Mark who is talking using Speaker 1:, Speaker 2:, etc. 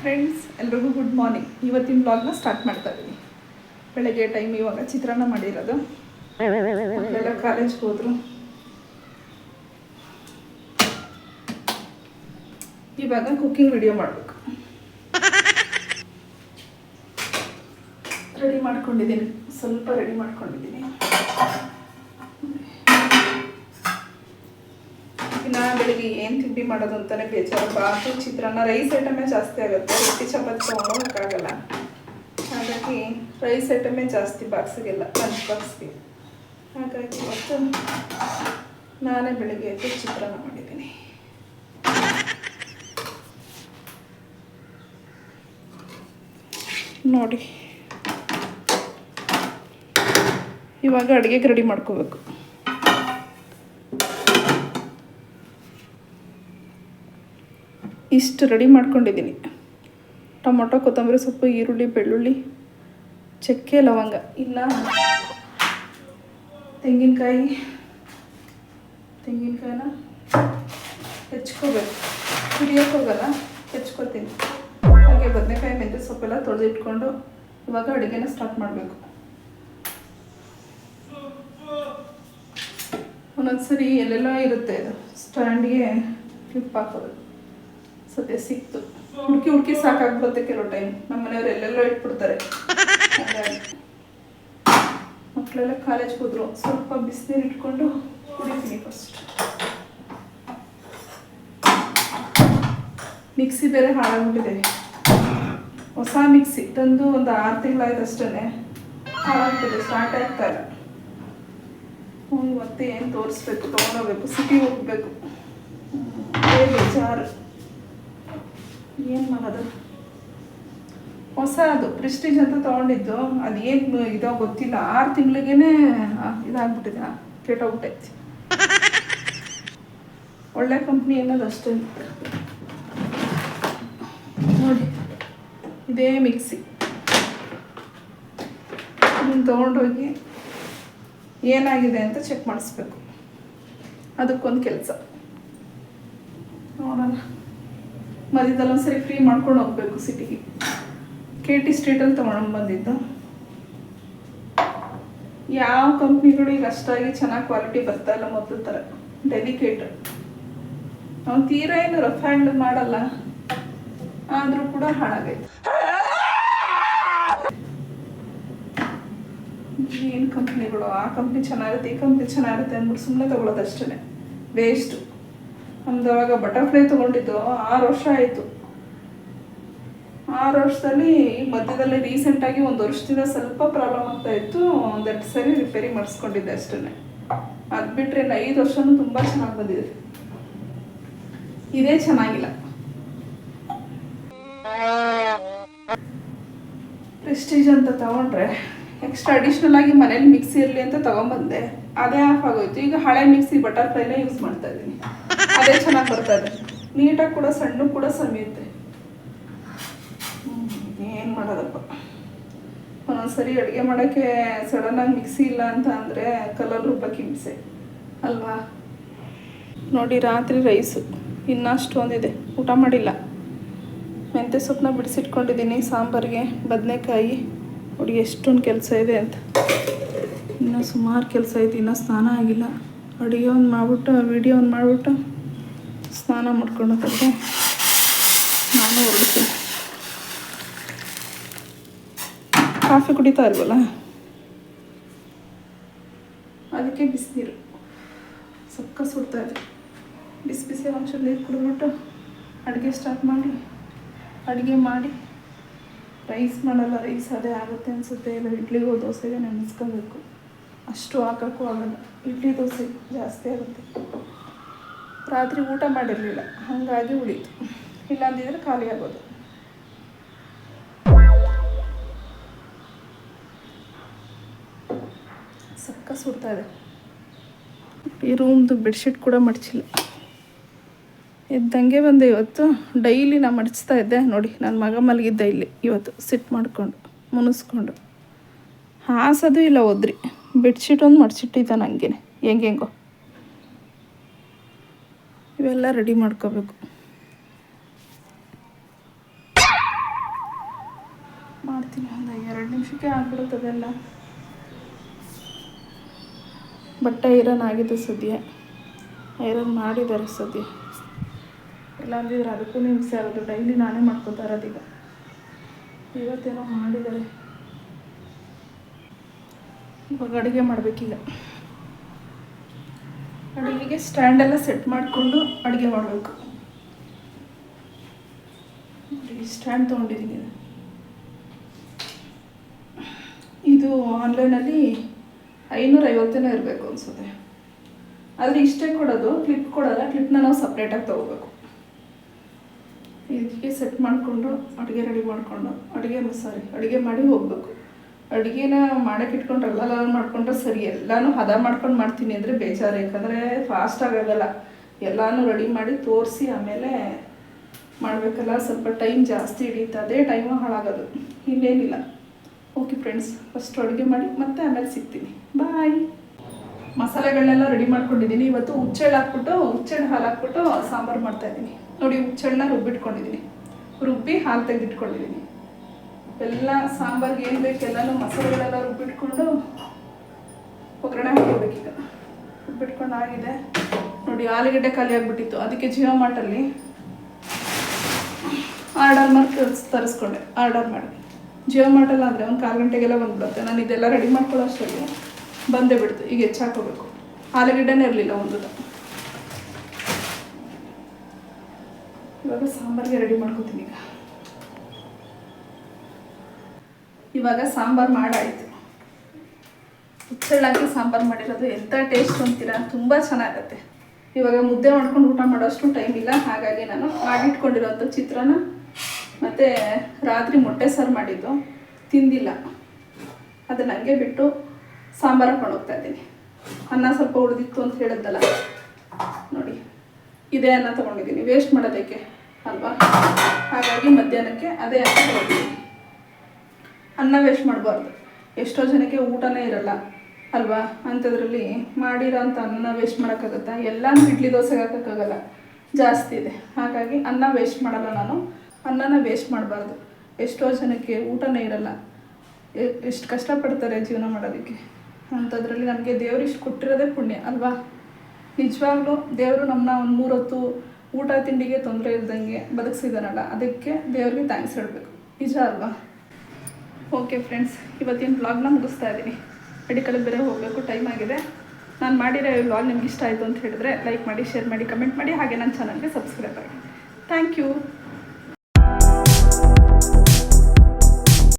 Speaker 1: Friends ಎಲ್ರಿಗೂ good morning ಇವತ್ತಿನ ಬ್ಲಾಗ್ನ start ಮಾಡ್ತಾ ಇದ್ದೀನಿ ಬೆಳಗ್ಗೆ ಟೈಮ್ ಇವಾಗ ಚಿತ್ರಾನ್ನ ಮಾಡಿರೋದು. ಎಲ್ಲ ಕಾಲೇಜ್ಗೆ ಹೋದ್ರು. ಇವಾಗ ಕುಕ್ಕಿಂಗ್ ವಿಡಿಯೋ ಮಾಡಬೇಕು. ರೆಡಿ ಮಾಡ್ಕೊಂಡಿದ್ದೀನಿ. ಸ್ವಲ್ಪ ರೆಡಿ ಮಾಡ್ಕೊಂಡಿದ್ದೀನಿ. ಇನ್ನು ಏನ್ ತಿಂಡಿ ಮಾಡೋದು ಅಂತಾನೆ ಬೇಜಾರು. ಬಾತು, ಚಿತ್ರಾನ್ನ ರೈಸ್ ಐಟಮೇ ಜಾಸ್ತಿ ಆಗುತ್ತೆ. ರೊಟ್ಟಿ, ಚಪಾತಿ ತೊಗೊಂಡೋಗಕ್ಕಾಗಲ್ಲ ಹಾಗಾಗಿ ರೈಸ್ ಐಟಮೇ ಜಾಸ್ತಿ ಬಾಕ್ಸಿಗೆಲ್ಲ ಲಂಚ್ ಬಾಕ್ಸ್ಗೆ. ಹಾಗಾಗಿ ಇವತ್ತು ನಾನೇ ಬೆಳಿಗ್ಗೆ ಎದ್ದು ಚಿತ್ರಾನ್ನ ಮಾಡಿದ್ದೀನಿ. ನೋಡಿ. ಇವಾಗ ಅಡುಗೆಗೆ ರೆಡಿ ಮಾಡ್ಕೋಬೇಕು. ಇಷ್ಟು ರೆಡಿ ಮಾಡ್ಕೊಂಡಿದ್ದೀನಿ. ಟೊಮೊಟೊ, ಕೊತ್ತಂಬರಿ ಸೊಪ್ಪು, ಈರುಳ್ಳಿ, ಬೆಳ್ಳುಳ್ಳಿ, ಚಕ್ಕೆ, ಲವಂಗ. ಇಲ್ಲ. ತೆಂಗಿನಕಾಯಿ, ತೆಂಗಿನಕಾಯಿನ ಹೆಚ್ಕೋಬೇಕು. ಕುಡಿಯೋಕೆ ಹೋಗಲ್ಲ ಹೆಚ್ಕೋತೀನಿ ಹಾಗೆ ಬದನೆಕಾಯಿ, ಮೆಂತ್ಯ ಸೊಪ್ಪೆಲ್ಲ ತೊಳೆದಿಟ್ಕೊಂಡು ಇವಾಗ ಅಡುಗೆನ ಸ್ಟಾರ್ಟ್ ಮಾಡಬೇಕು. ಒಂದೊಂದ್ಸರಿ ಎಲ್ಲೆಲ್ಲ ಇರುತ್ತೆ ಇದು ಸ್ಟ್ಯಾಂಡ್ಗೆ ಕ್ಲಿಪ್ ಹಾಕೋದು. ಸದ್ಯ ಸಿಕ್ತು. ಹುಡುಕಿ ಹುಡುಕಿ ಸಾಕಾಗ್ಬಿಡುತ್ತೆ ಕೆಲವು ಟೈಮ್ ನಮ್ಮ ಮನೆಯವ್ರು ಎಲ್ಲೆಲ್ಲೋ ಇಟ್ಬಿಡ್ತಾರೆ. ಮಕ್ಕಳೆಲ್ಲ ಕಾಲೇಜ್ಗೆ ಹೋದ್ರು. ಸ್ವಲ್ಪ ಬಿಸಿನೀರು ಇಟ್ಕೊಂಡು ಕುಡಿತೀನಿ ಫಸ್ಟ್ ಮಿಕ್ಸಿ ಬೇರೆ ಹಾಳಾಗ್ಬಿಟ್ಟಿದೆ. ಹೊಸ ಮಿಕ್ಸಿ. ತಂದು ಒಂದು ಆರು ತಿಂಗಳಾಯ್ತು ಅಷ್ಟೇ ಹಾಳಾಗ್ತಿದೆ ಸ್ಟಾರ್ಟ್ ಆಗ್ತಾ ಇಲ್ಲ. ಹ್ಞೂ ಮತ್ತೆ ಏನು ತೋರಿಸ್ಬೇಕು? ತೊಗೊಂಡೋಗ್ಬೇಕು. ಸಿಟಿ ಹೋಗ್ಬೇಕು. ಬೇಜಾರು. ಏನು ಮಾಡೋದು? ಹೊಸ ಅದು ಪ್ರೆಸ್ಟೀಜ್ ಅಂತ ತೊಗೊಂಡಿದ್ದು. ಅದೇನು ಇದೋ ಗೊತ್ತಿಲ್ಲ. ಆರು ತಿಂಗಳಿಗೇನೆ ಇದಾಗ್ಬಿಟ್ಟಿದೆ. ಕೆಟ್ಟೋಗ್ಬಿಟ್ಟೈತಿ ಒಳ್ಳೆ ಕಂಪ್ನಿ ಅನ್ನೋದು ಅಷ್ಟೇ. ನೋಡಿ, ಇದೇ ಮಿಕ್ಸಿ ಇದನ್ನು ತೊಗೊಂಡೋಗಿ ಏನಾಗಿದೆ ಅಂತ ಚೆಕ್ ಮಾಡಿಸ್ಬೇಕು. ಅದಕ್ಕೊಂದು ಕೆಲಸ. ನೋಡೋಣ. ಮಧ್ಯದಲ್ಲಿ ಒಂದ್ಸರಿ ಫ್ರೀ ಮಾಡ್ಕೊಂಡು ಹೋಗ್ಬೇಕು ಸಿಟಿಗೆ ಕೆ ಟಿ ಸ್ಟ್ರೀಟಲ್ಲಿ ತೊಗೊಂಡು ಬಂದಿದ್ದು. ಯಾವ ಕಂಪ್ನಿಗಳು ಈಗ ಅಷ್ಟಾಗಿ ಚೆನ್ನಾಗಿ ಕ್ವಾಲಿಟಿ ಬರ್ತಾ ಇಲ್ಲ ಮೊದಲ ಥರ ಡೆಲಿಕೇಟ್ ನಾವು ತೀರಾ ಏನು ರಫ್ ಹ್ಯಾಂಡ್ ಮಾಡಲ್ಲ. ಆದರೂ ಕೂಡ ಹಾಳಾಗೈತೆ. ಏನು ಕಂಪ್ನಿಗಳು ಆ ಕಂಪ್ನಿ ಚೆನ್ನಾಗಿರುತ್ತೆ ಈ ಕಂಪ್ನಿ ಚೆನ್ನಾಗಿರುತ್ತೆ ಅಂದ್ಬಿಟ್ಟು ಸುಮ್ಮನೆ ತಗೊಳ್ಳೋದು ಅಷ್ಟೇ ವೇಸ್ಟು ನಮ್ದು ಅವಾಗ ಬಟರ್ಫ್ಲೈ ತೊಗೊಂಡಿದ್ದು ಆರು ವರ್ಷ ಆಯಿತು. ಆರು ವರ್ಷದಲ್ಲಿ ಮಧ್ಯದಲ್ಲಿ ರೀಸೆಂಟಾಗಿ ಒಂದು ವರ್ಷದಿಂದ ಸ್ವಲ್ಪ ಪ್ರಾಬ್ಲಮ್ ಆಗ್ತಾ ಇತ್ತು. ಒಂದೆರಡು ಸರಿ ರಿಪೇರಿ ಮಾಡಿಸ್ಕೊಂಡಿದ್ದೆ ಅಷ್ಟೇ ಅದು ಬಿಟ್ಟರೆ ಇನ್ನು ಐದು ವರ್ಷನೂ ತುಂಬ ಚೆನ್ನಾಗಿ ಬಂದಿದೆ. ಇದೇ ಚೆನ್ನಾಗಿಲ್ಲ. ಪ್ರೆಸ್ಟೀಜ್ ಅಂತ ತಗೊಂಡ್ರೆ ಎಕ್ಸ್ಟ್ರಾ ಅಡಿಷ್ನಲ್ ಆಗಿ ಮನೇಲಿ ಮಿಕ್ಸಿ ಇರಲಿ ಅಂತ ತಗೊಂಬಂದೆ. ಅದೇ ಆಫ್ ಆಗೋಯ್ತು. ಈಗ ಹಳೆ ಮಿಕ್ಸಿ ಬಟರ್ಫ್ಲೈನೇ ಯೂಸ್ ಮಾಡ್ತಾ ಇದ್ದೀನಿ. ಅದೇ ಚೆನ್ನಾಗಿ ಬರ್ತಾ ಇದೆ. ನೀಟಾಗಿ ಕೂಡ, ಸಣ್ಣ ಕೂಡ ಸಮಿಯುತ್ತೆ ಏನು ಮಾಡೋದಪ್ಪ. ಒಂದೊಂದ್ಸರಿ ಅಡುಗೆ ಮಾಡೋಕ್ಕೆ ಸಡನ್ನಾಗಿ ಮಿಕ್ಸಿ ಇಲ್ಲ ಅಂತ ಅಂದರೆ ಕಲರ್ ರುಬ್ಬಕ್ಕೆ ಹಿಂಸೆ ಅಲ್ವಾ? ನೋಡಿ, ರಾತ್ರಿ ರೈಸು ಇನ್ನಷ್ಟು ಒಂದಿದೆ. ಊಟ ಮಾಡಿಲ್ಲ. ಮೆಂತ್ಯ ಸೊಪ್ಪನ್ನ ಬಿಡಿಸಿಟ್ಕೊಂಡಿದ್ದೀನಿ ಸಾಂಬಾರಿಗೆ. ಬದನೆಕಾಯಿ. ನೋಡಿ, ಎಷ್ಟೊಂದು ಕೆಲಸ ಇದೆ ಅಂತ. ಇನ್ನೂ ಸುಮಾರು ಕೆಲಸ ಇದೆ. ಇನ್ನೂ ಸ್ನಾನ ಆಗಿಲ್ಲ. ಅಡುಗೆ ಒಂದು ಮಾಡಿಬಿಟ್ಟು ವಿಡಿಯೋ ಒಂದು ಮಾಡಿಬಿಟ್ಟು. ಸ್ನಾನ ಮಾಡ್ಕೊಂಡು ಹೋದ್ರೆ ನಾನು ಹೊರಡ್ತೀನಿ. ಕಾಫಿ ಕುಡಿತಾ ಇಲ್ವಲ್ಲ? ಅದಕ್ಕೆ ಬಿಸಿನೀರು. ಸಕ್ಕ ಸುಡ್ತಾ ಇದೆ. ಬಿಸಿ ಬಿಸಿ ಅಂಶ ನೀರು ಕುಡಿದ್ಬಿಟ್ಟು ಅಡುಗೆ ಸ್ಟಾರ್ಟ್ ಮಾಡಿ, ಅಡುಗೆ ಮಾಡಿ ರೈಸ್ ಮಾಡಲ್ಲ ರೈಸ್ ಅದೇ ಆಗುತ್ತೆ ಅನಿಸುತ್ತೆ. ಇಲ್ಲ, ಇಡ್ಲಿಗೋ ದೋಸೆಗೆ ನೆನೆಸ್ಕೋಬೇಕು. ಅಷ್ಟು ಹಾಕೋಕ್ಕೂ ಆಗಲ್ಲ. ಇಡ್ಲಿ ದೋಸೆ ಜಾಸ್ತಿ ಆಗುತ್ತೆ. ರಾತ್ರಿ ಊಟ ಮಾಡಿರಲಿಲ್ಲ. ಹಾಗಾಗಿ ಉಳೀತು. ಇಲ್ಲಾಂದಿದ್ರೆ ಖಾಲಿ ಆಗೋದು. ಸಕ್ಕ ಸುಡ್ತಾ ಇದೆ. ಈ ರೂಮ್ದು ಬೆಡ್ಶೀಟ್ ಕೂಡ ಮಡಚಿಲ್ಲ. ಇದ್ದಂಗೆ ಬಂದೆ ಇವತ್ತು. ಡೈಲಿ ನಾ ಮಡಚ್ತಾ ಇದ್ದೆ. ನೋಡಿ ನನ್ನ ಮಗ ಮಲಗಿದ್ದೆ ಇಲ್ಲಿ ಇವತ್ತು. ಸಿಟ್ ಮಾಡಿಕೊಂಡು, ಮುನಿಸ್ಕೊಂಡು. ಹಾಸೋದು ಇಲ್ಲ ಹೋದ್ರಿ ಬೆಡ್ಶೀಟ್ ಒಂದು ಮಡಚಿಟ್ಟಿದ್ದ ನನಗೇನೆ ಹೆಂಗೆ ಹೆಂಗೋ ಇವೆಲ್ಲ ರೆಡಿ ಮಾಡ್ಕೋಬೇಕು. ಮಾಡ್ತೀನಿ ಒಂದು ಎರಡು ನಿಮಿಷಕ್ಕೆ ಆಗ್ಬಿಡುತ್ತದೆಲ್ಲ ಬಟ್ಟೆ ಐರನ್ ಆಗಿದೆ ಸದ್ಯ. ಐರನ್ ಮಾಡಿದ್ದಾರೆ ಸದ್ಯ. ಇಲ್ಲ ಅಂದಿದ್ರೆ ಅದಕ್ಕೂ ಹಿಂಸೆ ಆಗೋದು ಡೈಲಿ ನಾನೇ ಮಾಡ್ಕೊತಾ ಇರೋದೀಗ ಇವತ್ತೇನೋ ಮಾಡಿದ್ದಾರೆ. ಇವಾಗ ಅಡುಗೆ ಮಾಡಬೇಕೀಗ. ಅಡುಗೆಗೆ ಸ್ಟ್ಯಾಂಡೆಲ್ಲ ಸೆಟ್ ಮಾಡಿಕೊಂಡು ಅಡುಗೆ ಮಾಡಬೇಕು. ಸ್ಟ್ಯಾಂಡ್ ತೊಗೊಂಡಿದ್ದೀನಿ. ಇದು. ಆನ್ಲೈನಲ್ಲಿ ಐನೂರ ಐವತ್ತೇನೋ ಇರಬೇಕು ಅನ್ಸುತ್ತೆ. ಆದರೆ ಇಷ್ಟೇ ಕೊಡೋದು ಕ್ಲಿಪ್ ಕೊಡೋಲ್ಲ ಕ್ಲಿಪ್ನ ನಾವು ಸಪ್ರೇಟಾಗಿ ತೊಗೋಬೇಕು. ಇದಕ್ಕೆ ಸೆಟ್ ಮಾಡಿಕೊಂಡು ಅಡುಗೆ ರೆಡಿ ಮಾಡಿಕೊಂಡು, ಅಡುಗೆ ಸಾರಿ ಅಡುಗೆ ಮಾಡಿ ಹೋಗಬೇಕು. ಅಡುಗೆನ ಮಾಡಕ್ಕೆ ಇಟ್ಕೊಂಡು ಎಲ್ಲ ಮಾಡ್ಕೊಂಡ್ರೆ ಸರಿ, ಎಲ್ಲನೂ ಹದ ಮಾಡ್ಕೊಂಡು ಮಾಡ್ತೀನಿ ಅಂದರೆ ಬೇಜಾರು. ಯಾಕಂದರೆ ಫಾಸ್ಟ್ ಆಗೋಲ್ಲ. ಎಲ್ಲನೂ ರೆಡಿ ಮಾಡಿ ತೋರಿಸಿ ಆಮೇಲೆ ಮಾಡಬೇಕಲ್ಲ, ಸ್ವಲ್ಪ ಟೈಮ್ ಜಾಸ್ತಿ ಹಿಡಿಯುತ್ತೆ ಅದೇ ಟೈಮು ಹಾಳಾಗೋದು. ಇನ್ನೇನಿಲ್ಲ. ಓಕೆ ಫ್ರೆಂಡ್ಸ್ ಫಸ್ಟ್ ಅಡುಗೆ ಮಾಡಿ ಮತ್ತೆ ಆಮೇಲೆ ಸಿಗ್ತೀನಿ. ಬಾಯ್ ಮಸಾಲೆಗಳನ್ನೆಲ್ಲ ರೆಡಿ ಮಾಡ್ಕೊಂಡಿದ್ದೀನಿ. ಇವತ್ತು ಹುಚ್ಚೆಳ್ಳು ಹಾಕ್ಬಿಟ್ಟು ಹುಚ್ಚೆಳ್ಳು ಹಾಲು ಹಾಕ್ಬಿಟ್ಟು ಸಾಂಬಾರು ಮಾಡ್ತಾ ಇದ್ದೀನಿ. ನೋಡಿ ಹುಚ್ಚೆಳ್ಳನ್ನ ರುಬ್ಬಿಟ್ಕೊಂಡಿದ್ದೀನಿ. ರುಬ್ಬಿ ಹಾಲು ತೆಗೆದಿಟ್ಕೊಂಡಿದ್ದೀನಿ. ಎಲ್ಲ ಸಾಂಬಾರ್ಗೆ ಏನು ಬೇಕು ಎಲ್ಲನೂ ಮಸಾಲೆಗಳೆಲ್ಲ ರುಬ್ಬಿಟ್ಕೊಂಡು ಒಗ್ಗರಣೆ ಹಾಕೋಬೇಕೀಗ ರುಬ್ಬಿಟ್ಕೊಂಡು ಆಗಿದೆ. ನೋಡಿ, ಆಲೂಗಡ್ಡೆ ಖಾಲಿ ಆಗಿಬಿಟ್ಟಿತ್ತು. ಅದಕ್ಕೆ ಜಿಯೋ ಮಾರ್ಟಲ್ಲಿ ಆರ್ಡರ್ ಮಾಡಿ ತರಿಸ್, ತರಿಸ್ಕೊಂಡೆ. ಆರ್ಡರ್ ಮಾಡಿ. ಜಿಯೋ ಮಾರ್ಟಲ್ಲಿ ಆದರೆ ಒಂದು ಕಾಲು ಗಂಟೆಗೆಲ್ಲ ಬಂದ್ಬಿಡುತ್ತೆ. ನಾನು ಇದೆಲ್ಲ ರೆಡಿ ಮಾಡ್ಕೊಳ್ಳೋ ಅಷ್ಟರಲ್ಲಿ ಬಂದೇ ಬಿಡ್ತು. ಈಗ ಹೆಚ್ಚಾಕೋಬೇಕು. ಆಲೂಗಡ್ಡೆನೇ ಇರಲಿಲ್ಲ ಒಂದು ಇವಾಗ ಸಾಂಬಾರಿಗೆ ರೆಡಿ ಮಾಡ್ಕೊತೀನಿ ಈಗ. ಇವಾಗ ಸಾಂಬಾರು ಮಾಡಾಯಿತು. ಹುಚ್ಚಳ್ಳಾಗಿ ಸಾಂಬಾರು ಮಾಡಿರೋದು ಎಂಥ ಟೇಸ್ಟ್ ಅಂತೀರಾ? ತುಂಬ ಚೆನ್ನಾಗತ್ತೆ. ಇವಾಗ ಮುದ್ದೆ ಮಾಡ್ಕೊಂಡು ಊಟ ಮಾಡೋಷ್ಟು ಟೈಮ್ ಇಲ್ಲ. ಹಾಗಾಗಿ ನಾನು ಮಾಡಿಟ್ಕೊಂಡಿರೋಂಥ ಚಿತ್ರಾನ್ನ ಮತ್ತು ರಾತ್ರಿ ಮೊಟ್ಟೆ ಸಾರು ಮಾಡಿದ್ದು. ತಿಂದಿಲ್ಲ. ಅದನ್ನ ನನಗೆ ಬಿಟ್ಟು ಸಾಂಬಾರು ಹಾಕೊಂಡೋಗ್ತಾ ಇದ್ದೀನಿ. ಅನ್ನ ಸ್ವಲ್ಪ ಉಳಿದಿತ್ತು ಅಂತ ಹೇಳಿದ್ದಲ್ಲ ನೋಡಿ, ಇದೇ ಅನ್ನ ತೊಗೊಂಡಿದ್ದೀನಿ. ವೇಸ್ಟ್ ಮಾಡೋದಕ್ಕೆ ಅಲ್ವಾ? ಹಾಗಾಗಿ ಮಧ್ಯಾಹ್ನಕ್ಕೆ ಅದೇ ಅನ್ನ ತೊಗೊಂಡಿದ್ದೀನಿ. ಅನ್ನ ವೇಸ್ಟ್ ಮಾಡಬಾರ್ದು. ಎಷ್ಟೋ ಜನಕ್ಕೆ ಊಟನೇ ಇರಲ್ಲ, ಅಲ್ವಾ? ಅಂಥದ್ರಲ್ಲಿ ಮಾಡಿರೋ ಅಂಥ ಅನ್ನ ವೇಸ್ಟ್ ಮಾಡೋಕ್ಕಾಗುತ್ತಾ? ಎಲ್ಲನೂ ಇಡ್ಲಿ ದೋಸೆ ಹಾಕೋಕ್ಕಾಗಲ್ಲ. ಜಾಸ್ತಿ ಇದೆ. ಹಾಗಾಗಿ ಅನ್ನ ವೇಸ್ಟ್ ಮಾಡಲ್ಲ ನಾನು. ಅನ್ನನ ವೇಸ್ಟ್ ಮಾಡಬಾರ್ದು. ಎಷ್ಟೋ ಜನಕ್ಕೆ ಊಟನೇ ಇರಲ್ಲ. ಎಷ್ಟು ಕಷ್ಟಪಡ್ತಾರೆ ಜೀವನ ಮಾಡೋದಕ್ಕೆ. ಅಂಥದ್ರಲ್ಲಿ ನಮಗೆ ದೇವ್ರು ಇಷ್ಟು ಕೊಟ್ಟಿರೋದೇ ಪುಣ್ಯ, ಅಲ್ವಾ? ನಿಜವಾಗ್ಲೂ ದೇವರು ನಮ್ಮನ್ನ ಒಂದು ಮೂರೊತ್ತು ಊಟ, ತಿಂಡಿಗೆ ತೊಂದರೆ ಇಲ್ದಂಗೆ ಬದುಕಿಸಿದಾನಲ್ಲ ಅದಕ್ಕೆ ದೇವ್ರಿಗೆ ಥ್ಯಾಂಕ್ಸ್ ಹೇಳಬೇಕು. ನಿಜ ಅಲ್ವಾ? ಓಕೆ ಫ್ರೆಂಡ್ಸ್ ಇವತ್ತಿನ ಬ್ಲಾಗ್ನ ಮುಗಿಸ್ತಾ ಇದ್ದೀನಿ. ಮೆಡಿಕಲ್ಗೆ ಬೇರೆ ಹೋಗಬೇಕು ಟೈಮ್ ಆಗಿದೆ. ನಾನು ಮಾಡಿರೋ ಈ ವ್ಲಾಗ್ ನಿಮ್ಗೆ ಇಷ್ಟ ಆಯಿತು ಅಂತ ಹೇಳಿದ್ರೆ ಲೈಕ್ ಮಾಡಿ ಶೇರ್ ಮಾಡಿ ಕಮೆಂಟ್ ಮಾಡಿ. ಹಾಗೆ ನನ್ನ ಚಾನಲ್ಗೆ ಸಬ್ಸ್ಕ್ರೈಬ್ ಆಗಿ. Thank you